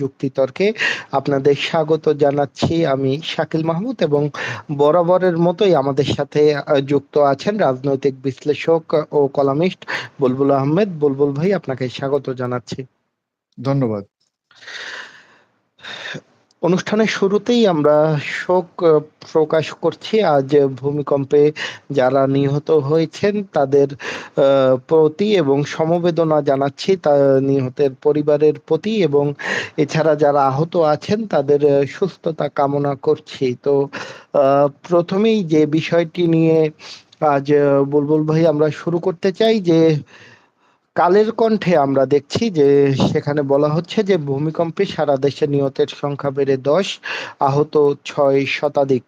যুক্তিতর্কে। আপনাদের স্বাগত জানাচ্ছি আমি শাকিল মাহমুদ এবং বরাবরের মতোই আমাদের সাথে যুক্ত আছেন রাজনৈতিক বিশ্লেষক ও কলামিস্ট বুলবুল আহমেদ। বুলবুল ভাই, আপনাকে স্বাগত জানাচ্ছি। ধন্যবাদ। অনুষ্ঠানের শুরুতেই আমরা শোক প্রকাশ করছি। আজ ভূমিকম্পে যারা নিহত হয়েছেন, তাদের প্রতি এবং সমবেদনা জানাচ্ছি তা, নিহতের পরিবারের প্রতি এবং এছাড়া যারা আহত আছেন, তাদের সুস্থতা কামনা করছি। তো প্রথমেই যে বিষয়টি নিয়ে আজ বুলবুল ভাই আমরা শুরু করতে চাই যে কালের কণ্ঠে আমরা দেখছি যে সেখানে বলা হচ্ছে যে ভূমিকম্পে সারা দেশে নিহতের সংখ্যা বেড়ে দশ, আহত ছয় শতাধিক।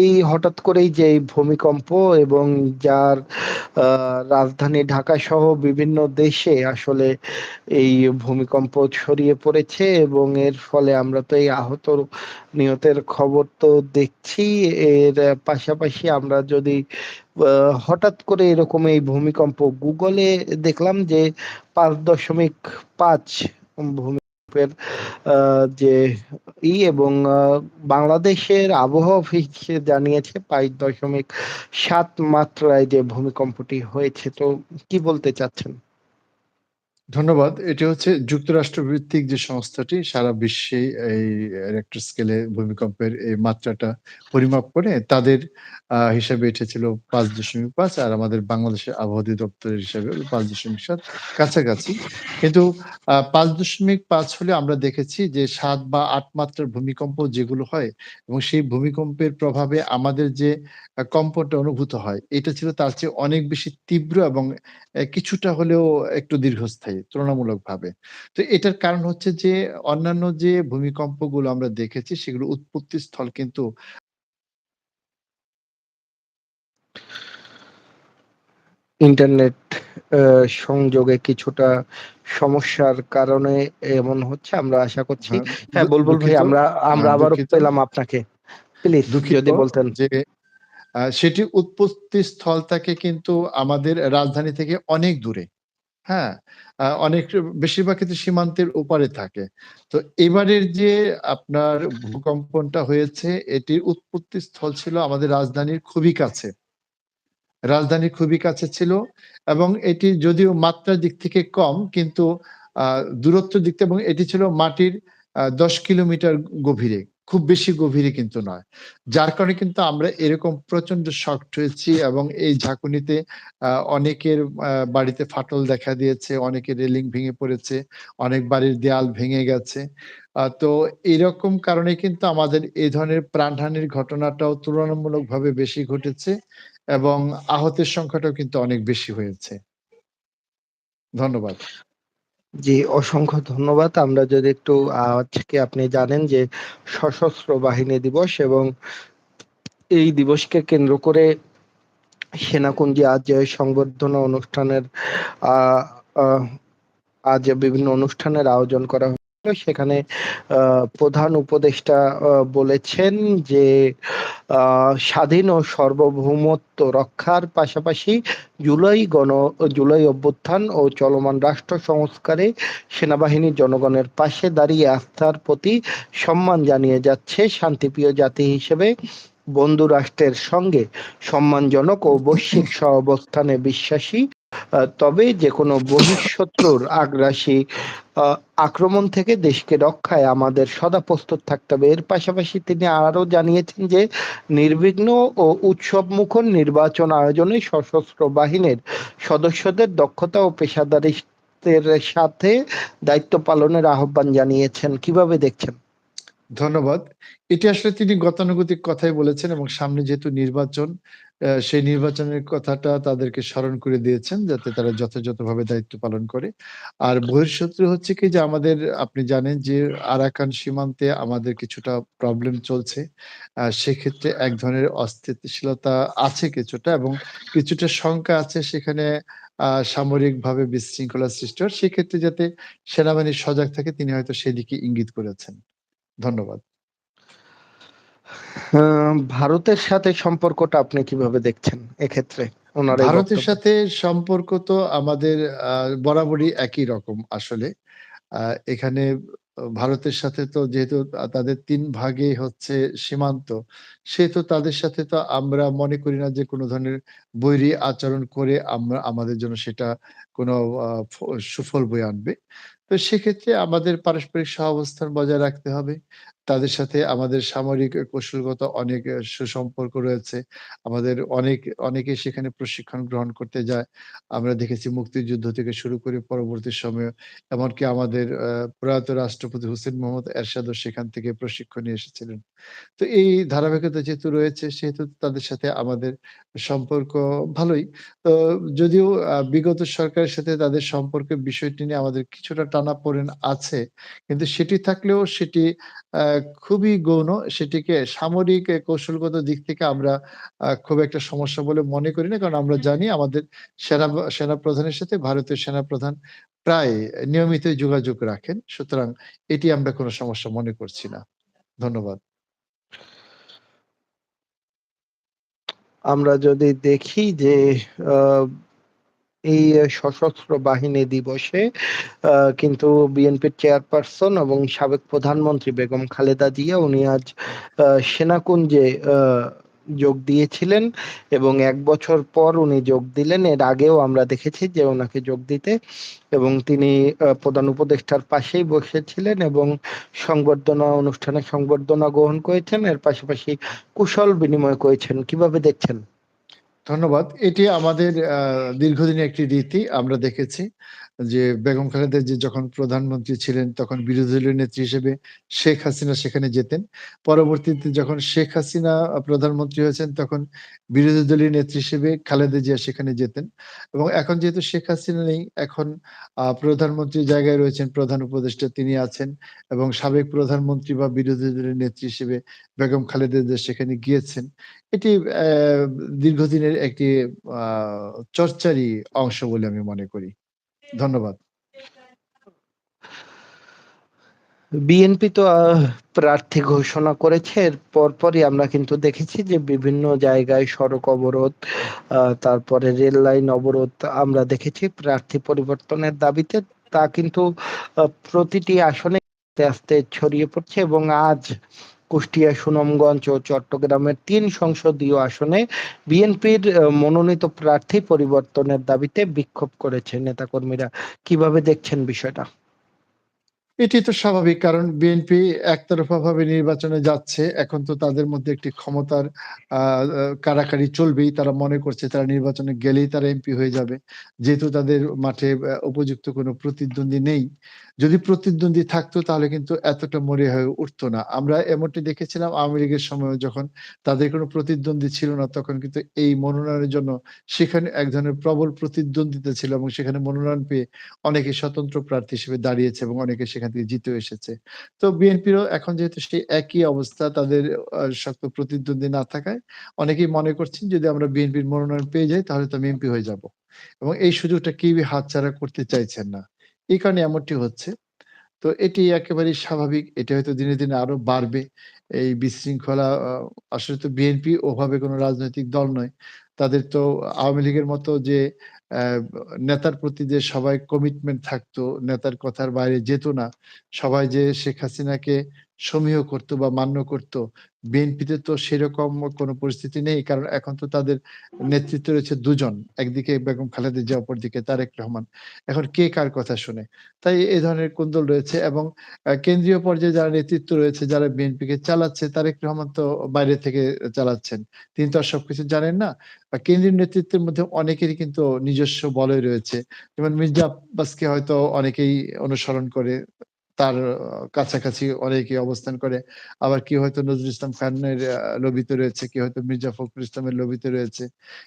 এই হঠাৎ করেই যে ভূমিকম্প এবং যার রাজধানী ঢাকা সহ বিভিন্ন দেশে আসলে এই ভূমিকম্প ছড়িয়ে পড়েছে এবং এর ফলে আমরা তো এই আহত নিহতের খবর তো দেখছি। এর পাশাপাশি আমরা যদি হঠাৎ করে এরকম এই ভূমিকম্প গুগলে দেখলাম যে পাঁচ দশমিক পাঁচ ভূমিকম্পের যে ই এবং বাংলাদেশের আবহাওয়া অফিস জানিয়েছে পাঁচ দশমিক সাত মাত্রায় যে ভূমিকম্পটি হয়েছে। তো কি বলতে চাচ্ছেন? ধন্যবাদ। এটি হচ্ছে যুক্তরাষ্ট্র ভিত্তিক যে সংস্থাটি, সারা বিশ্বে এই রেক্টর স্কেলে ভূমিকম্পের এই মাত্রাটা পরিমাপ করে, তাদের হিসাবে এটা ছিল পাঁচ দশমিক পাঁচ, আর আমাদের বাংলাদেশের আবহাওয়া দপ্তরের হিসাবে পাঁচ দশমিক সাত কাছাকাছি। কিন্তু পাঁচ দশমিক পাঁচ হলে আমরা দেখেছি যে সাত বা আট মাত্রার ভূমিকম্প যেগুলো হয় এবং সেই ভূমিকম্পের প্রভাবে আমাদের যে কম্পনটা অনুভূত হয়, এটা ছিল তার চেয়ে অনেক বেশি তীব্র এবং কিছুটা হলেও একটু দীর্ঘস্থায়ী। তুলনামূলকভাবে। তো এটার কারণ হচ্ছে যে অন্যান্য যে ভূমিকম্পগুলো আমরা দেখেছি সেগুলো উৎপত্তি স্থল কিন্তু ইন্টারনেট সংযোগে কিছুটা সমস্যার কারণে এমন হচ্ছে আমরা আশা করছি। হ্যাঁ, হ্যাঁ বলবুল ভাই আমরা আমরা হ্যাঁ, আবারও পেলাম আপনাকে। প্লিজ যদি বলতেন। যে সেটি উৎপত্তি স্থল থাকে কিন্তু আমাদের রাজধানী থেকে অনেক দূরে হ্যাঁ অনেক বেশিরভাগ ক্ষেত্রে সীমান্তের ওপারে থাকে। তো এবারের যে আপনার ভূকম্পনটা হয়েছে, এটির উৎপত্তি স্থল ছিল আমাদের রাজধানীর খুবই কাছে রাজধানীর খুবই কাছে ছিল এবং এটি যদিও মাত্রার দিক থেকে কম, কিন্তু দূরত্ব দিক থেকে এবং এটি ছিল মাটির দশ কিলোমিটার গভীরে। খুব বেশি গভীরে কিন্তু নয়। যার কারণে কিন্তু আমরা এরকম প্রচণ্ড শক্ট হয়েছি এবং এই ঝাঁকুনিতে অনেকের বাড়িতে ফাটল দেখা দিয়েছে, অনেকের রেলিং ভেঙে পড়েছে, অনেক বাড়ির দেয়াল ভেঙে গেছে। তো এরকম কারণে কিন্তু আমাদের এই ধরনের প্রাণহানির ঘটনাটাও তুলনামূলকভাবে বেশি ঘটেছে এবং আহতের সংখ্যাটাও কিন্তু অনেক বেশি হয়েছে। ধন্যবাদ। জি, অসংখ্য ধন্যবাদ। আমরা যদি একটু আজকে আপনি জানেন যে সশস্ত্র বাহিনী দিবস এবং এই দিবসকে কেন্দ্র করে সেনাকুঞ্জে আজ সংবর্ধনা অনুষ্ঠানের আহ আজ বিভিন্ন অনুষ্ঠানের আয়োজন করা সেখানে প্রধান উপদেষ্টা বলেছেন যে স্বাধীন ও সার্বভৌমত্ব রক্ষার পাশাপাশি জুলাই গণ, জুলাই অভ্যুত্থান ও চলমান রাষ্ট্র সংস্কারে সেনাবাহিনী জনগণের পাশে দাঁড়িয়ে আস্থার প্রতি সম্মান জানিয়ে যাচ্ছে শান্তিপ্রিয় জাতি হিসেবে। বন্ধু রাষ্ট্রের সঙ্গে সম্মানজনক ও বৈশ্বিক সহাবস্থানে বিশ্বাসী তবে যে কোনো বহিঃশত্রুর আগ্রাসী আক্রমণ থেকে দেশকে রক্ষায় আমাদের সদা প্রস্তুত থাকতে হবে। এর পাশাপাশি তিনি আরও জানিয়েছেন যে, নির্বিঘ্ন ও উৎসব মুখর নির্বাচন আয়োজনে সশস্ত্র বাহিনীর সদস্যদের দক্ষতা ও পেশাদারিত্বের সাথে দায়িত্ব পালনের আহ্বান জানিয়েছেন। কীভাবে দেখছেন? ধন্যবাদ। এটি আসলে তিনি গতানুগতিক কথাই বলেছেন এবং সামনে যেহেতু নির্বাচন সেই নির্বাচনের কথাটা তাদেরকে স্মরণ করে দিয়েছেন যাতে তারা যথাযথভাবে দায়িত্ব পালন করে। আর বহির্শত্রু হচ্ছে কি যে আমাদের, আপনি জানেন যে আরাকান সীমান্তে আমাদের কিছুটা প্রবলেম চলছে। সেক্ষেত্রে এক ধরনের অস্থিতিশীলতা আছে কিছুটা এবং কিছুটা শঙ্কা আছে সেখানে সামরিকভাবে বিশৃঙ্খলা সৃষ্টি হয় সেক্ষেত্রে যাতে সেনাবাহিনী সজাগ থাকে, তিনি হয়তো সেদিকে ইঙ্গিত করেছেন। ধন্যবাদ। ভারতের সাথে সম্পর্কটা আপনি কীভাবে দেখছেন এক্ষেত্রে ভারতের সাথে সম্পর্ক তো আমাদের বরাবরই একই রকম আসলে এখানে ভারতের সাথে তো যেহেতু তাদের তিন ভাগে হচ্ছে সীমান্ত, সেহেতু তাদের সাথে তো আমরা মনে করি না যে কোনো ধরনের বৈরী আচরণ করে আমরা আমাদের জন্য সেটা কোনো সুফল বয়ে আনবে। তো সেক্ষেত্রে আমাদের পারস্পরিক সহাবস্থান বজায় রাখতে হবে। তাদের সাথে আমাদের সামরিক কৌশলগত অনেক সুসম্পর্ক রয়েছে। আমাদের অনেক, অনেকে সেখানে প্রশিক্ষণ গ্রহণ করতে যায়। আমরা দেখেছি মুক্তিযুদ্ধ থেকে শুরু করে পরবর্তী সময়ে এমনকি আমাদের প্রয়াত রাষ্ট্রপতি হুসেন মোহাম্মদ এরশাদও সেখান থেকে প্রশিক্ষণ নিয়ে এসেছিলেন। তো এই ধারাবাহিকতা যেহেতু রয়েছে, সেহেতু তাদের সাথে আমাদের সম্পর্ক ভালোই। তো যদিও বিগত সরকারের সাথে তাদের সম্পর্কের বিষয়টি নিয়ে আমাদের কিছুটা টানাপোড়েন আছে। কিন্তু সেটি থাকলেও সেটি, আ খুবই গৌণ। সেটিকে সামরিক কৌশলগত দিক থেকে আমরা খুব একটা সমস্যা বলে মনে করি না। কারণ আমরা জানি আমাদের সেনা ব সেনাপ্রধানের সাথে ভারতীয় সেনাপ্রধান প্রায় নিয়মিত যোগাযোগ রাখেন। সুতরাং এটি আমরা কোন সমস্যা মনে করছি না। ধন্যবাদ। আমরা যদি দেখি যে আ এই সশস্ত্র বাহিনী দিবসে কিন্তু বিএনপির চেয়ারপারসন এবং সাবেক প্রধানমন্ত্রী বেগম খালেদা জিয়া, উনি আজ সেনাকুঞ্জে যোগ দিয়েছিলেন এবং এক বছর পর উনি যোগ দিলেন। এর আগেও আমরা দেখেছি যে ওনাকে যোগ দিতে এবং তিনি প্রধান উপদেষ্টার পাশেই বসেছিলেন এবং সংবর্ধনা, অনুষ্ঠানে সংবর্ধনা গ্রহণ করেছেন। এর পাশাপাশি কুশল বিনিময় করেছেন। কীভাবে দেখছেন? ধন্যবাদ। এটি আমাদের আ দীর্ঘদিনের একটি রীতি। আমরা দেখেছি যে বেগম খালেদা জিয়া যখন প্রধানমন্ত্রী ছিলেন তখন বিরোধী দলীয় নেত্রী হিসেবে শেখ হাসিনা সেখানে যেতেন। পরবর্তীতে যখন শেখ হাসিনা প্রধানমন্ত্রী হয়েছেন তখন বিরোধী দলীয় নেত্রী হিসেবে খালেদা জিয়া সেখানে যেতেন। এবং এখন যেহেতু শেখ হাসিনা নেই, এখন প্রধানমন্ত্রীর জায়গায় রয়েছেন প্রধান উপদেষ্টা তিনি আছেন এবং সাবেক প্রধানমন্ত্রী বা বিরোধী দলের নেত্রী হিসেবে বেগম খালেদা জিয়া সেখানে গিয়েছেন। এটি দীর্ঘদিনের একটি আ চর্চারই অংশ বলে আমি মনে করি। ধন্যবাদ। বিএনপি তো প্রার্থী ঘোষণা করেছে। পরপরই আমরা কিন্তু দেখেছি যে বিভিন্ন জায়গায় সড়ক অবরোধ, তারপরে রেল লাইন অবরোধ আমরা দেখেছি প্রার্থী পরিবর্তনের দাবিতে। তা কিন্তু প্রতিটি আসনে আস্তে, আস্তে ছড়িয়ে পড়ছে এবং আজ কুষ্টিয়া, সুনামগঞ্জ ও চট্টগ্রামের তিন সংসদীয় আসনে বিএনপির মনোনীত প্রার্থী পরিবর্তনের দাবিতে বিক্ষোভ করেছে নেতাকর্মীরা। কীভাবে দেখছেন বিষয়টা? এটি তো স্বাভাবিক। কারণ বিএনপি একতরফা ভাবে নির্বাচনে যাচ্ছে। এখন তো তাদের মধ্যে একটি ক্ষমতার কাড়াকাড়ি চলবেই। তারা মনে করছে তারা নির্বাচনে গেলেই তারা এমপি হয়ে যাবে। যেহেতু তাদের মাঠে উপযুক্ত কোন প্রতিদ্বন্দ্বী নেই। যদি প্রতিদ্বন্দ্বী থাকতো, তাহলে কিন্তু এতটা মরে হয়ে উঠতো না। আমরা এমনটি দেখেছিলাম আওয়ামী লীগের সময়ও যখন তাদের কোনো প্রতিদ্বন্দ্বী ছিল না, তখন কিন্তু এই মনোনয়নের জন্য সেখানে এক ধরনের প্রবল প্রতিদ্বন্দ্বিতা ছিল এবং সেখানে মনোনয়ন পেয়ে অনেকে স্বতন্ত্র প্রার্থী হিসেবে দাঁড়িয়েছে এবং অনেকে সেখান থেকে জিতেও এসেছে। তো বিএনপিরও এখন যেহেতু সেই একই অবস্থা, তাদের শক্ত প্রতিদ্বন্দ্বী না থাকায় অনেকেই মনে করছেন যদি আমরা বিএনপির মনোনয়ন পেয়ে যাই, তাহলে তো আমি এমপি হয়ে যাব। এবং এই সুযোগটা কেউই হাতছাড়া করতে চাইছেন না। এই কারণে এমনটি হচ্ছে। তো এটি একেবারেই স্বাভাবিক। এটা হয়তো দিনে, দিনে আরও বাড়বে। এই বিশৃঙ্খলা আসলে তো বিএনপি ওভাবে কোনো রাজনৈতিক দল নয়। তাদের তো আওয়ামী লীগের মতো যে নেতার প্রতি যে সবাই কমিটমেন্ট থাকতো, নেতার কথার বাইরে যেত না। সবাই যে শেখ হাসিনাকে সমীহ করত বা মান্য করত। বিএনপিতে তো সেরকম কোন পরিস্থিতি নেই। কারণ এখন তো তাদের নেতৃত্ব রয়েছে দুজন একদিকে বেগম খালেদা জিয়া, অপরদিকে তারেক রহমান। এখন কে কার কথা শুনে তাই এ ধরনের কোন্দল রয়েছে এবং কেন্দ্রীয় পর্যায়ে যারা নেতৃত্ব রয়েছে, যারা বিএনপিকে চালাচ্ছে তারেক রহমান তো বাইরে থেকে চালাচ্ছেন। তিনি তো আর সবকিছু জানেন না। কেন্দ্রীয় নেতৃত্বের মধ্যে অনেকেরই কিন্তু নিজস্ব বলয় রয়েছে। যেমন মির্জা আব্বাসকে হয়তো অনেকেই অনুসরণ করে। তার কাছাকাছি অনেকে অবস্থান করে। আবার কি হয়তো নজরুল ইসলাম খানের লবিতে রয়েছে, কেউ হয়তো মির্জা ফখরুল ইসলামের লবিতে রয়েছে,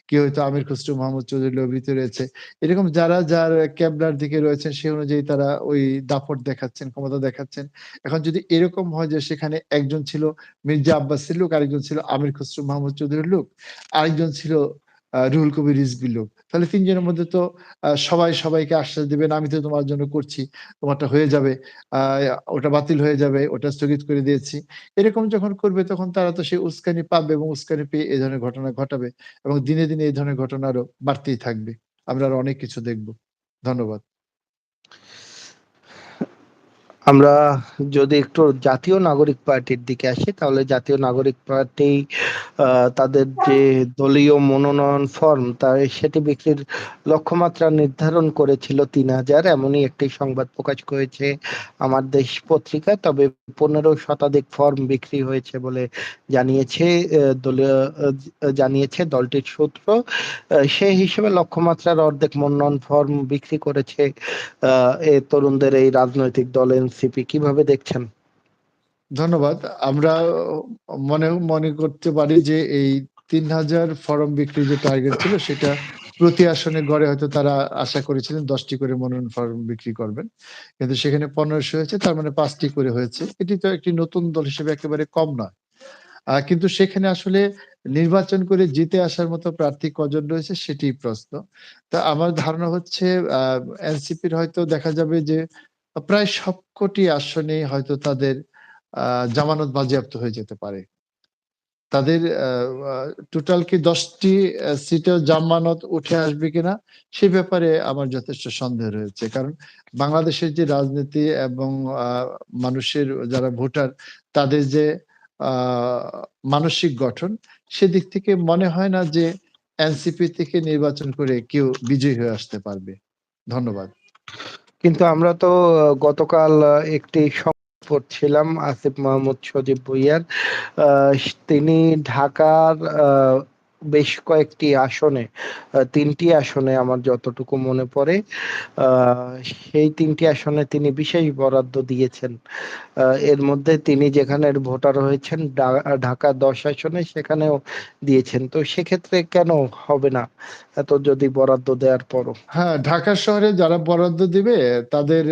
কেউ হয়তো আমির খসরু মাহমুদ চৌধুরীর লবিতে রয়েছে। এরকম যারা যার কেবলার দিকে রয়েছেন সেই অনুযায়ী তারা ওই দাপট দেখাচ্ছেন, ক্ষমতা দেখাচ্ছেন। এখন যদি এরকম হয় যে সেখানে একজন ছিল মির্জা আব্বাসের লোক, আরেকজন ছিল আমির খসরু মাহমুদ চৌধুরীর লোক, আরেকজন ছিল রুহুল কবির রিজভীর লোক। তাহলে ৩ জনের মধ্যে তো সবাই সবাইকে আশ্বাস দিবেন, "আমি তো তোমার জন্য করছি। তোমারটা হয়ে যাবে। ওটা বাতিল হয়ে যাবে, ওটা স্থগিত করে দিয়েছি।" এরকম যখন করবে তখন তারা তো সেই উস্কানি পাবে এবং উস্কানি পেয়ে এ ধরনের ঘটনা ঘটাবে এবং দিনে, দিনে এই ধরনের ঘটনা আরও বাড়তেই থাকবে। আমরা আরও অনেক কিছু দেখব। ধন্যবাদ। আমরা যদি একটু জাতীয় নাগরিক পার্টির দিকে আসি তাহলে জাতীয় নাগরিক পার্টি তাদের যে দলীয় মনোনয়ন ফর্ম, তা সেটি বিক্রির লক্ষ্যমাত্রা নির্ধারণ করেছিল তিন হাজার। এমনই একটি সংবাদ প্রকাশ করেছে আমার দেশ পত্রিকা। তবে পনেরো শতাধিক ফর্ম বিক্রি হয়েছে বলে জানিয়েছে দলীয় জানিয়েছে দলটির সূত্র। সেই হিসেবে লক্ষ্যমাত্রার অর্ধেক মনোনয়ন ফর্ম বিক্রি করেছে তরুণদের এই রাজনৈতিক দল এনসিপি। কীভাবে দেখছেন? ধন্যবাদ। আমরা মনে মনে করতে পারি যে এই তিন হাজার ফরম বিক্রির যে টার্গেট ছিল, সেটা প্রতি আসনে গড়ে হয়তো তারা আশা করেছিলেন দশটি করে মনোনয়ন ফর্ম বিক্রি করবেন। কিন্তু সেখানে পনেরোশো হয়েছে, তার মানে পাঁচটি করে হয়েছে। এটি তো একটি নতুন দল হিসেবে একেবারে কম নয়। কিন্তু সেখানে আসলে নির্বাচন করে জিতে আসার মতো প্রার্থী কজন রয়েছে, সেটি প্রশ্ন। তা আমার ধারণা হচ্ছে, আহ, এনসিপির হয়তো দেখা যাবে যে প্রায় সবকটি আসনে হয়তো তাদের জামানত বাজেয়াপ্ত হয়ে যেতে পারে। তাদের টোটাল কি দশটি সিটেও জামানত উঠে আসবে কিনা, সে ব্যাপারে আমার যথেষ্ট সন্দেহ রয়েছে। কারণ বাংলাদেশের যে রাজনীতি এবং মানুষের যারা ভোটার, তাদের যে মানসিক গঠন, সেদিক থেকে মনে হয় না যে এনসিপি থেকে নির্বাচন করে কেউ বিজয়ী হয়ে আসতে পারবে। ধন্যবাদ। কিন্তু আমরা তো গতকাল একটি পড়ছিলাম আসিফ মাহমুদ সজীব ভুইয়ার। তিনি ঢাকার বেশ কয়েকটি আসনে তিনটি আসনে আমার যতটুকু মনে পড়ে সেই তিনটি আসনে তিনি বিশেষ বরাদ্দ দিয়েছেন। এর মধ্যে তিনি যেখানে ভোটার হয়েছেন ঢাকা দশ আসনে সেখানেও দিয়েছেন। তো সেক্ষেত্রে কেন হবে না? এত যদি বরাদ্দ দেওয়ার পরও। হ্যাঁ ঢাকা শহরে যারা বরাদ্দ দিবে, তাদের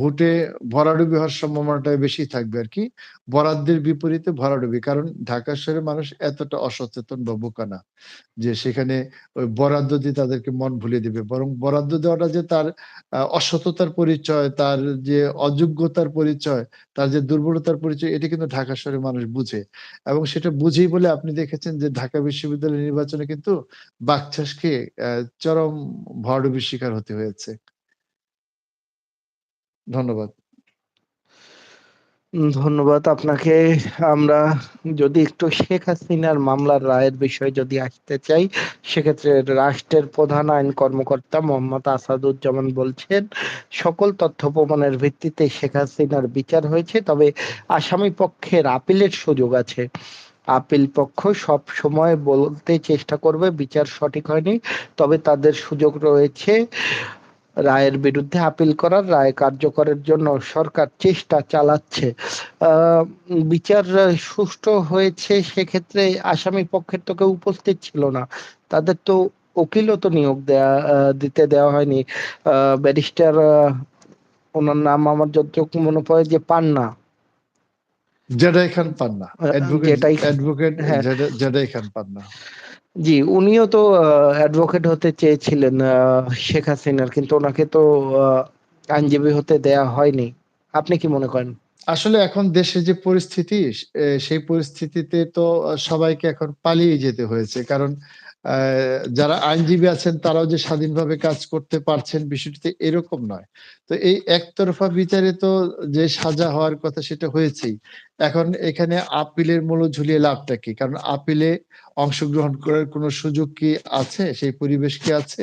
ভোটে ভরাডুবি হওয়ার সম্ভাবনাটা বেশি থাকবে আর কি। বরাদ্দের বিপরীতে ভরাডুবি, কারণ ঢাকা শহরের মানুষ এতটা অসচেতন বা বোকা না যে সেখানে ওই বরাদ্দ দিয়ে তাদেরকে মন ভুলিয়ে দিবে। বরং বরাদ্দ দেওয়াটা যে তার অসততার পরিচয়, তার যে অযোগ্যতার পরিচয়, তার যে দুর্বলতার পরিচয়, এটা কিন্তু ঢাকা শহরের মানুষ বুঝে। এবং সেটা বুঝেই বলে আপনি দেখেছেন যে ঢাকা বিশ্ববিদ্যালয় নির্বাচনে কিন্তু বাকচাষকে আহ, চরম ভরাডুবির শিকার হতে হয়েছে? ধন্যবাদ। ধন্যবাদ। আপনাকে আমরা যদি একটু শেখ হাসিনার মামলার রায়ের বিষয়ে যদি আসতে চাই সেক্ষেত্রে রাষ্ট্রের প্রধান আইন কর্মকর্তা মোহাম্মদ আসাদুজ্জামান বলছেন সকল তথ্য প্রমাণের ভিত্তিতে শেখ হাসিনার বিচার হয়েছে তবে আসামি পক্ষের আপিলের সুযোগ আছে। আপিল পক্ষ সব সময় বলতে চেষ্টা করবে, বিচার সঠিক হয়নি। তবে তাদের সুযোগ রয়েছে রায়ের বিরুদ্ধে আপিল করার, রায় কার্যকরের জন্য সরকার চেষ্টা চালাচ্ছে। বিচার সুষ্ঠু হয়েছে সেক্ষেত্রে আসামি পক্ষের তো কেউ উপস্থিত ছিল না। তাদের তো উকিলও তো নিয়োগ দেয়া দিতে দেওয়া হয়নি। ব্যারিস্টার ওনার নাম আমার যতটুকু মনে পড়ে যে পান্না। জেডাই খান পান্না। আহ, অ্যাডভোকেট জেটাই খান। জেডাই পান্না। জি উনিও তো অ্যাডভোকেট হতে চেয়েছিলেন শেখ হাসিনার কিন্তু ওনাকে তো আইনজীবী হতে দেয়া হয়নি। আপনি কি মনে করেন? আসলে এখন দেশের যে পরিস্থিতি সেই পরিস্থিতিতে তো সবাইকে এখন পালিয়ে যেতে হয়েছে। কারণ যারা আইনজীবী আছেন, তারাও যে স্বাধীনভাবে কাজ করতে পারছেন বিষয়টিতে এরকম নয়। তো এই একতরফা বিচারে তো যে সাজা হওয়ার কথা সেটা হয়েছেই। এখন এখানে আপিলের মূল্য ঝুলিয়ে লাভটা কি? কারণ আপিলে অংশগ্রহণ করার কোনো সুযোগ কি আছে? সেই পরিবেশ কি আছে?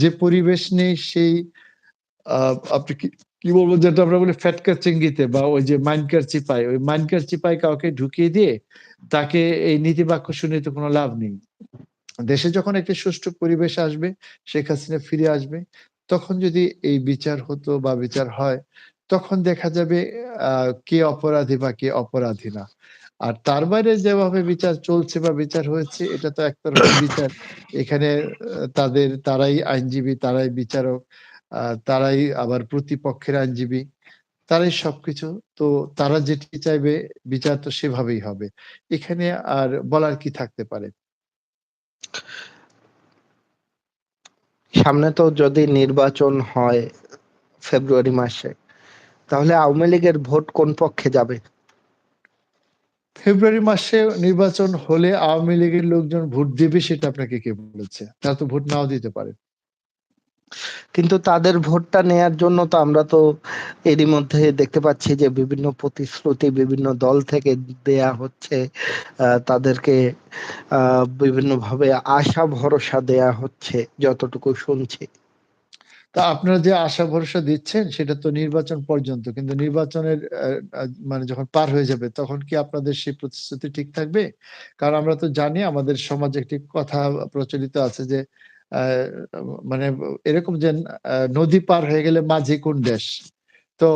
যে পরিবেশ নেই, সেই আপনি কি কি বলব যেটা আমরা বলি ফ্যাটকার চেঙ্গিতে বা ওই যে মাইনকার চিপাই। ওই মাইনকার চিপাই কাউকে ঢুকিয়ে দিয়ে তাকে এই নীতি বাক্য শুনে তো কোনো লাভ নেই। দেশে যখন একটি সুষ্ঠু পরিবেশ আসবে শেখ হাসিনা ফিরে আসবে তখন যদি এই বিচার হতো বা বিচার হয় তখন দেখা যাবে আহ কে অপরাধী বা কে অপরাধী না। আর তার বাইরে যেভাবে বিচার চলছে বা বিচার হয়েছে এটা তো একতরফা বিচার। এখানে তাদের তারাই আইনজীবী তারাই বিচারক আহ, তারাই আবার প্রতিপক্ষের আইনজীবী তারাই সবকিছু। তো তারা যেটি চাইবে বিচার তো সেভাবেই হবে। এখানে আর বলার কি থাকতে পারে? সামনে তো যদি নির্বাচন হয় ফেব্রুয়ারি মাসে, তাহলে আওয়ামী লীগের ভোট কোন পক্ষে যাবে? ফেব্রুয়ারি মাসে নির্বাচন হলে আওয়ামী লীগের লোকজন ভোট দেবে সেটা আপনাকে কে বলেছে? তারা তো ভোট নাও দিতে পারে। কিন্তু তাদের ভোটটা নেয়ার জন্য তো আমরা তো এরই মধ্যে দেখতে পাচ্ছি যে বিভিন্ন প্রতিশ্রুতি বিভিন্ন দল থেকে দেয়া হচ্ছে তাদেরকে বিভিন্নভাবে আশা ভরসা দেয়া হচ্ছে যতটুকু শুনছি। তা আপনারা যে আশা ভরসা দিচ্ছেন সেটা তো নির্বাচন পর্যন্ত, কিন্তু নির্বাচনের মানে যখন পার হয়ে যাবে তখন কি আপনাদের সেই প্রতিশ্রুতি ঠিক থাকবে? কারণ আমরা তো জানি আমাদের সমাজে একটি কথা প্রচলিত আছে যে মানে এরকম যে নদী পার হয়ে গেলে মাঝি কোন দেশ? তো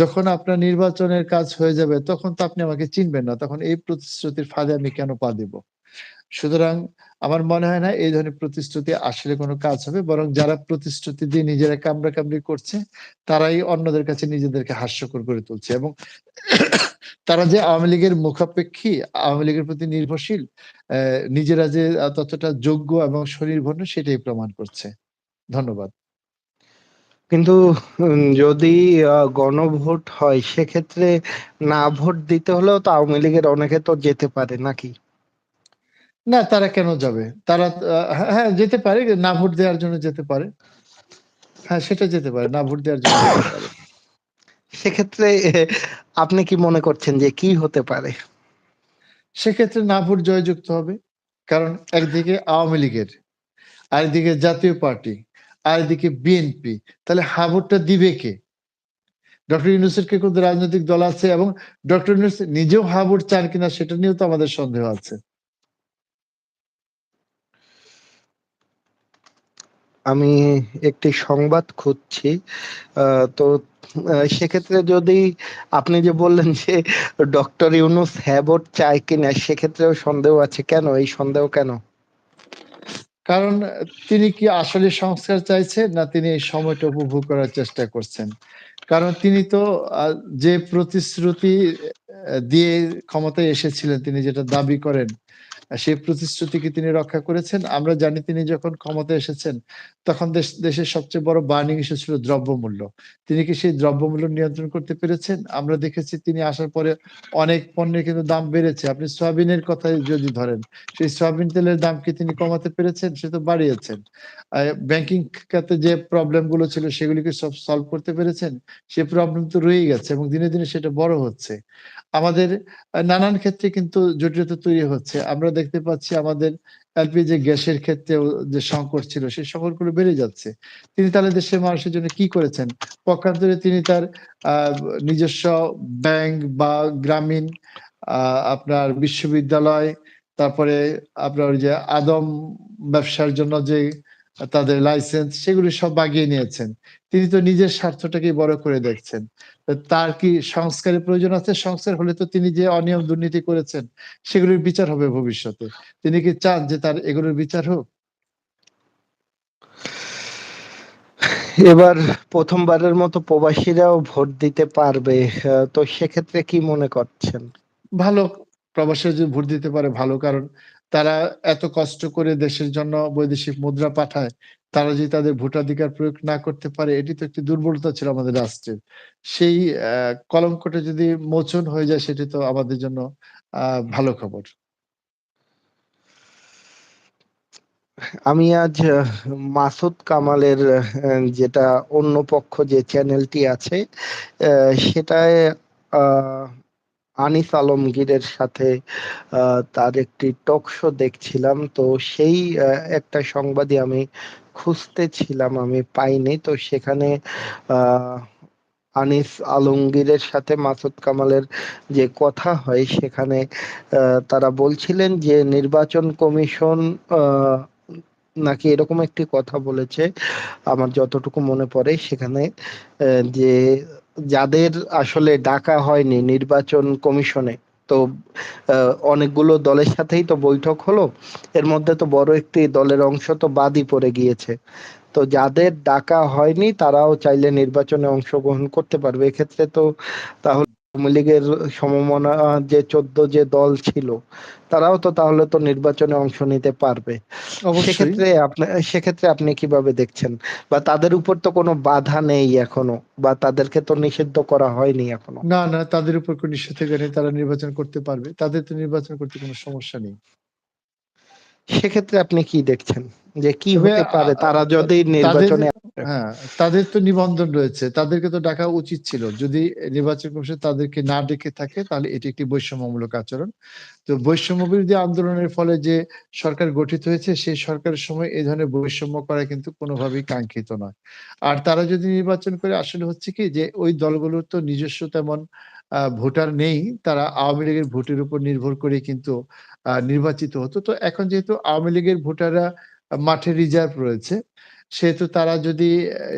যখন আপনার নির্বাচনের কাজ হয়ে যাবে, তখন তো আপনি আমাকে চিনবেন না, তখন এই প্রতিশ্রুতির ফাঁদে আমি কেন পা দিব? সুতরাং আমার মনে হয় না এই ধরনের প্রতিশ্রুতি আসলে কোনো কাজ হবে, বরং যারা প্রতিশ্রুতি দিয়ে নিজেরা কামড়া কামড়ি করছে, তারাই অন্যদের কাছে নিজেদেরকে হাস্যকর করে তুলছে এবং তারা যে আওয়ামী লীগের মুখাপেক্ষী, আওয়ামী লীগের প্রতি নির্ভরশীল নিজেরা যে ততটা যোগ্য এবং স্বনির্ভর সেটাই প্রমাণ করছে। ধন্যবাদ। কিন্তু যদি গণভোট হয়, সেক্ষেত্রে না ভোট দিতে হলেও তো আওয়ামী লীগের অনেকে তো যেতে পারে, নাকি? না তারা কেন যাবে? তারা হ্যাঁ, যেতে পারে না ভোট দেওয়ার জন্য যেতে পারে। হ্যাঁ সেটা যেতে পারে না ভোট দেওয়ার জন্য সেক্ষেত্রে আপনি কি মনে করছেন যে কি হতে পারে? সেক্ষেত্রে না ভোট জয়যুক্ত হবে কারণ একদিকে আওয়ামী লীগের আরেকদিকে জাতীয় পার্টি আর এদিকে বিএনপি তাহলে হা ভোটটা দিবে কে? ডক্টর ইউনুসের কে কোন রাজনৈতিক দল আছে এবং ডক্টর ইউনুস নিজেও হা ভোট চান কিনা সেটা নিয়েও তো আমাদের সন্দেহ আছে। আমি একটি সংবাদ খুঁজছি তো সেক্ষেত্রে যদি আপনি যে বললেন যে ডক্টর ইউনুস হ্যাঁ ভোট চায় কিনা, সেক্ষেত্রেও সন্দেহ আছে। কেন? এই সন্দেহ কেন? কারণ তিনি কি আসলে সংস্কার চাইছেন না তিনি এই সময়টা উপভোগ করার চেষ্টা করছেন? কারণ তিনি তো যে প্রতিশ্রুতি দিয়ে ক্ষমতায় এসেছিলেন তিনি যেটা দাবি করেন আহ, সেই প্রতিশ্রুতি কি তিনি রক্ষা করেছেন? আমরা জানি তিনি যখন ক্ষমতায় এসেছেন তখন দেশ দেশের সবচেয়ে বড় বার্নিং ইস্যু ছিল দ্রব্যমূল্য। তিনি কি সেই দ্রব্যমূল্য নিয়ন্ত্রণ করতে পেরেছেন? আমরা দেখেছি তিনি আসার পরে অনেক পণ্যের কিন্তু দাম বেড়েছে। আপনি সয়াবিনের কথাই যদি ধরেন সেই সয়াবিন তেলের দাম কি তিনি কমাতে পেরেছেন? সে তো বাড়িয়েছেন। ব্যাংকিং খাতে যে প্রবলেমগুলো ছিল সেগুলিকে সব সলভ করতে পেরেছেন? সে প্রবলেম তো রয়েই গেছে এবং দিনে দিনে সেটা বড় হচ্ছে। আমাদের নানান ক্ষেত্রে কিন্তু জটিলতা তৈরি হচ্ছে। আমরা দেখতে পাচ্ছি আমাদের এলপিজি গ্যাসের ক্ষেত্রে যে সংকট ছিল, সেই সংকটগুলো বেড়ে যাচ্ছে। তিনি তাহলে দেশের মানুষের জন্য কি করেছেন? পক্ষান্তরে তিনি তার নিজস্ব ব্যাংক বা গ্রামীণ আপনার বিশ্ববিদ্যালয়, তারপরে আপনার যে আদম ব্যবসার জন্য যে তাদের লাইসেন্স সেগুলি সব বাগিয়ে নিয়েছেন। তিনি তো নিজের স্বার্থটাকে বড় করে দেখছেন। তার কি সংস্কারের প্রয়োজন আছে? সংস্কার হলে তো তিনি যে অনিয়ম দুর্নীতি করেছেন সেগুলির বিচার হবে ভবিষ্যতে। তিনি কি চান যে তার এগুলোর বিচার হোক? এবার প্রথমবারের মতো প্রবাসীরাও ভোট দিতে পারবে তো সেক্ষেত্রে কি মনে করছেন? ভালো প্রবাসে যদি ভোট দিতে পারে ভালো কারণ তারা এত কষ্ট করে দেশের জন্য বৈদেশিক মুদ্রা পাঠায় তারা যদি তাদের ভোটাধিকার প্রয়োগ না করতে পারে, এটি তো একটি দুর্বলতা ছিল আমাদের রাষ্ট্রের। সেই কলঙ্কটা যদি মোচন হয়ে যায়, সেটি তো আমাদের জন্য ভালো খবর। আমি আজ মাসুদ কামালের যেটা অন্য পক্ষ যে চ্যানেলটি আছে সেটায় আনিস আলমগীরের সাথে তার একটি টক শো দেখছিলাম। তো সেই একটা সংবাদই আমি খুঁজতে ছিলাম, আমি পাইনি। তো সেখানে আনিস আলমগীরের সাথে মাসুদ কামালের যে কথা হয়, সেখানে তারা বলছিলেন যে, নির্বাচন কমিশন নাকি এরকম একটি কথা বলেছে, আমার যতটুকু মনে পড়ে, সেখানে যে, যাদের আসলে ডাকা হয়নি নির্বাচন কমিশনে তো অনেকগুলো দলের সাথেই তো বৈঠক হলো। এর মধ্যে তো বড় একটি দলের অংশ তো বাদই পড়ে গিয়েছে। তো যাদের ডাকা হয়নি, তারাও চাইলে নির্বাচনে অংশগ্রহণ করতে পারবে। এক্ষেত্রে তো তাহলে আওয়ামী লীগের সমমনা, যে চোদ্দ যে দল ছিল তারাও তো তাহলে তো নির্বাচনে অংশ নিতে পারবে। সেক্ষেত্রে আপনি সেক্ষেত্রে আপনি কীভাবে দেখছেন? বা তাদের উপর তো কোনো বাধা নেই এখনও বা তাদেরকে তো নিষিদ্ধ করা হয়নি এখনও? না না তাদের উপর কোনো নিষেধাজ্ঞা নেই তারা নির্বাচন করতে পারবে। তাদের তো নির্বাচন করতে কোনো সমস্যা নেই। সেক্ষেত্রে আপনি কি দেখছেন? যে কি হতে পারে তারা যদি নির্বাচনে? হ্যাঁ, তাদের তো নিবন্ধন রয়েছে। তাদেরকে তো ডাকা উচিত ছিল। যদি নির্বাচন কমিশন তাদেরকে না ডেকে থাকে তাহলে এটি একটি বৈষম্যমূলক আচরণ। তো বৈষম্য বিরোধী আন্দোলনের ফলে যে সরকার গঠিত হয়েছে সেই সরকারের সময় এ ধরনের বৈষম্য করা কিন্তু কোনোভাবেই কাঙ্ক্ষিত নয়। আর তারা যদি নির্বাচন করে আসলে হচ্ছে কি যে ওই দলগুলোর তো নিজস্ব তেমন ভোটার নেই। তারা আওয়ামী লীগের ভোটের উপর নির্ভর করে কিন্তু নির্বাচিত হতো। তো এখন যেহেতু আওয়ামী লীগের ভোটাররা মাঠে রিজার্ভ রয়েছে, সেহেতু তারা যদি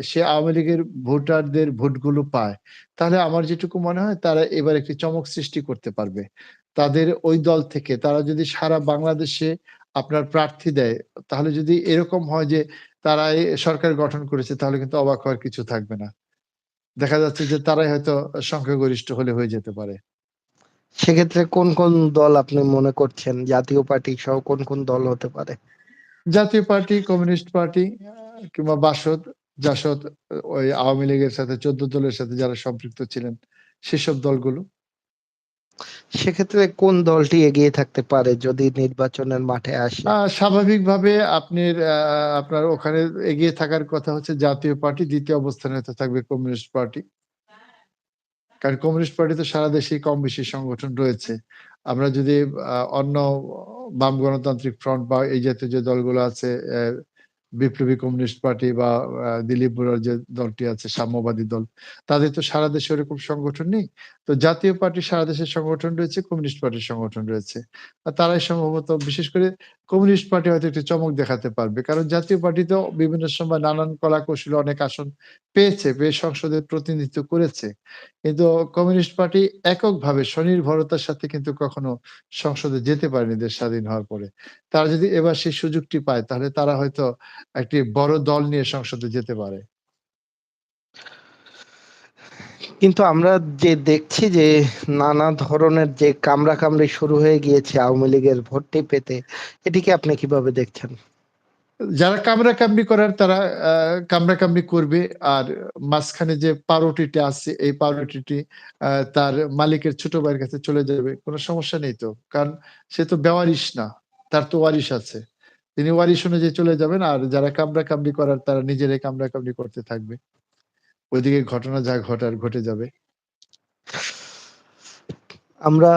সে আওয়ামী লীগের ভোটারদের ভোটগুলো পায়, তাহলে আমার যেটুকু মনে হয় তারা এবার একটি চমক সৃষ্টি করতে পারবে। তাদের ওই দল থেকে তারা যদি সারা বাংলাদেশে আপনার প্রার্থী দেয়, তাহলে যদি এরকম হয় যে তারা সরকার গঠন করেছে তাহলে কিন্তু অবাক হওয়ার কিছু থাকবে না। দেখা যাচ্ছে যে তারাই হয়তো সংখ্যাগরিষ্ঠ হলে হয়ে যেতে পারে। সেক্ষেত্রে কোন, কোন দল আপনি মনে করছেন জাতীয় পার্টি সহ কোন, কোন দল হতে পারে? জাতীয় পার্টি, কমিউনিস্ট পার্টি কিংবা বাসদ, জাসদ ওই আওয়ামী লীগের সাথে ১৪ দলের সাথে যারা সম্পৃক্ত ছিলেন, সেসব দলগুলো। সেক্ষেত্রে কোন দলটি এগিয়ে থাকতে পারে যদি নির্বাচনের মাঠে আসে? স্বাভাবিকভাবে আপনির আ আপনার ওখানে এগিয়ে থাকার কথা হচ্ছে জাতীয় পার্টি, দ্বিতীয় অবস্থানে হয়তো থাকবে কমিউনিস্ট পার্টি। কারণ কমিউনিস্ট পার্টি তো সারা দেশেই কম বেশি সংগঠন রয়েছে। আমরা যদি অন্য বাম গণতান্ত্রিক ফ্রন্ট বা এই জাতীয় যে দলগুলো আছে বিপ্লবী কমিউনিস্ট পার্টি বা দিলীপ বুড়ার যে দলটি আছে সাম্যবাদী দল, তাদের তো সারা দেশে ওরকম সংগঠন নেই। তো জাতীয় পার্টির সারা দেশের সংগঠন রয়েছে, কমিউনিস্ট পার্টির সংগঠন রয়েছে। আর তারাই সম্ভবত বিশেষ করে কমিউনিস্ট পার্টি হয়তো একটু চমক দেখাতে পারবে। কারণ জাতীয় পার্টি তো বিভিন্ন সময় নানান কলা-কৌশলে অনেক আসন পেয়েছে, পেয়ে সংসদে প্রতিনিধিত্ব করেছে। কিন্তু কমিউনিস্ট পার্টি এককভাবে স্বনির্ভরতার সাথে কিন্তু কখনো সংসদে যেতে পারেনি দেশ স্বাধীন হওয়ার পরে। তারা যদি এবার সেই সুযোগটি পায় তাহলে তারা হয়তো একটি বড় দল নিয়ে সংসদে যেতে পারে। কিন্তু আমরা যে দেখছি যে নানা ধরনের যে কামড়াকামড়ি শুরু হয়ে গিয়েছে আওয়ামী লীগের ভোটটি পেতে, এটিকে আপনি কীভাবে দেখছেন? যারা কামড়াকামড়ি করার তারা আ কামড়াকামড়ি করবে। আর মাঝখানে যে পাউরুটিটা আছে এই পাউরুটিটি তার মালিকের ছোট ভাইয়ের কাছে চলে যাবে। কোনো সমস্যা নেই তো। কারণ সে তো বেওয়ারিশ না। তার তো ওয়ারিশ আছে। তিনি ওয়ারিশ অনুযায়ী চলে যাবেন। আর যারা কামড়াকামড়ি করার, তারা নিজেরাই কামড়াকামড়ি করতে থাকবে। ওইদিকে ঘটনা যা ঘটার, ঘটে যাবে। আমরা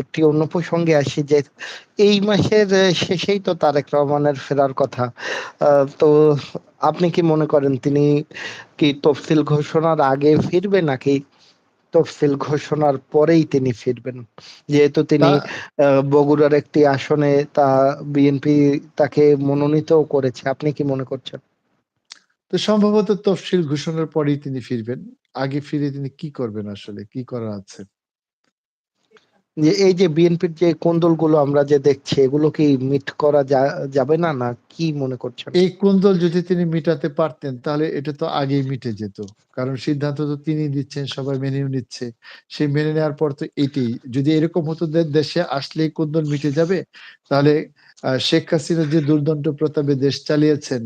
একটি অন্য প্রসঙ্গে আসি যে এই মাসের শেষেই তো তারেক রহমানের ফেরার কথা। তো আপনি কি মনে করেন তিনি কি তফসিল ঘোষণার আগে ফিরবে নাকি তফসিল ঘোষণার পরেই তিনি ফিরবেন? যেহেতু তিনি বগুড়ার একটি আসনে তা বিএনপি তাকে মনোনীত করেছে। আপনি কি মনে করছেন? তো সম্ভবত তফসিল ঘোষণার পরেই তিনি ফিরবেন। আগে ফিরে তিনি কি করবেন আসলে? কি করার আছে? যে এই যে বিএনপির যে কোন্দলগুলো আমরা যে দেখছি এগুলো কি মিট করা যাবে না? না কি মনে করছেন? এই কোন্দল যদি তিনি মিটাতে পারতেন তাহলে এটা তো আগেই মিটে যেত। কারণ সিদ্ধান্ত তো তিনি দিচ্ছেন, সবাই মেনেও নিচ্ছে। সেই মেনে নেওয়ার পর তো এটাই। যদি এরকম হতো দেশে আসলেই কোন্দল মিটে যাবে, তাহলে শেখ হাসিনা যে দুর্দণ্ড প্রতাপে দেশ চালিয়েছেন,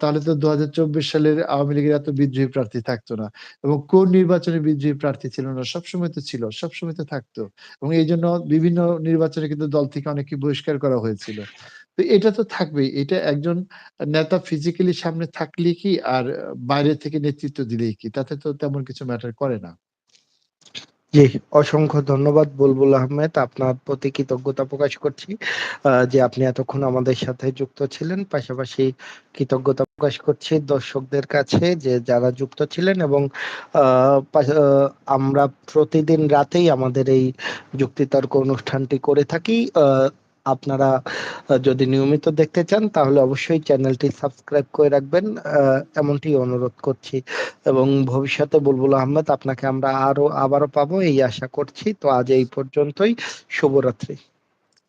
তাহলে তো ২০২৪ সালের আওয়ামী লীগের এত বিদ্রোহী প্রার্থী থাকতো না। এবং কোন নির্বাচনে বিদ্রোহী প্রার্থী ছিল না? সবসময় তো ছিল, সবসময় তো থাকতো। এবং এই জন্য বিভিন্ন নির্বাচনে কিন্তু দল থেকে অনেককে বহিষ্কার করা হয়েছিল। তো এটা তো থাকবেই। এটা একজন নেতা ফিজিক্যালি সামনে থাকলেই কি আর বাইরে থেকে নেতৃত্ব দিলেই কি? তাতে তো তেমন কিছু ম্যাটার করে না। জি, অসংখ্য ধন্যবাদ বুলবুল আহমেদ। আপনার প্রতি কৃতজ্ঞতা প্রকাশ করছি। আহ যে আপনি এতক্ষণ আমাদের সাথে যুক্ত ছিলেন। পাশাপাশি কৃতজ্ঞতা প্রকাশ করছি দর্শকদের কাছে যে যারা যুক্ত ছিলেন এবং আহ আমরা প্রতিদিন রাতেই আমাদের এই যুক্তিতর্ক অনুষ্ঠানটি করে থাকি। আপনারা যদি নিয়মিত দেখতে চান, তাহলে অবশ্যই চ্যানেলটি সাবস্ক্রাইব করে রাখবেন। এমনটি অনুরোধ করছি। এবং ভবিষ্যতে বুলবুল আহমেদ আপনাকে আমরা আরও, আবারও পাবো, এই আশা করছি। তো আজ এই পর্যন্তই। শুভরাত্রি।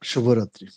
শুভরাত্রি।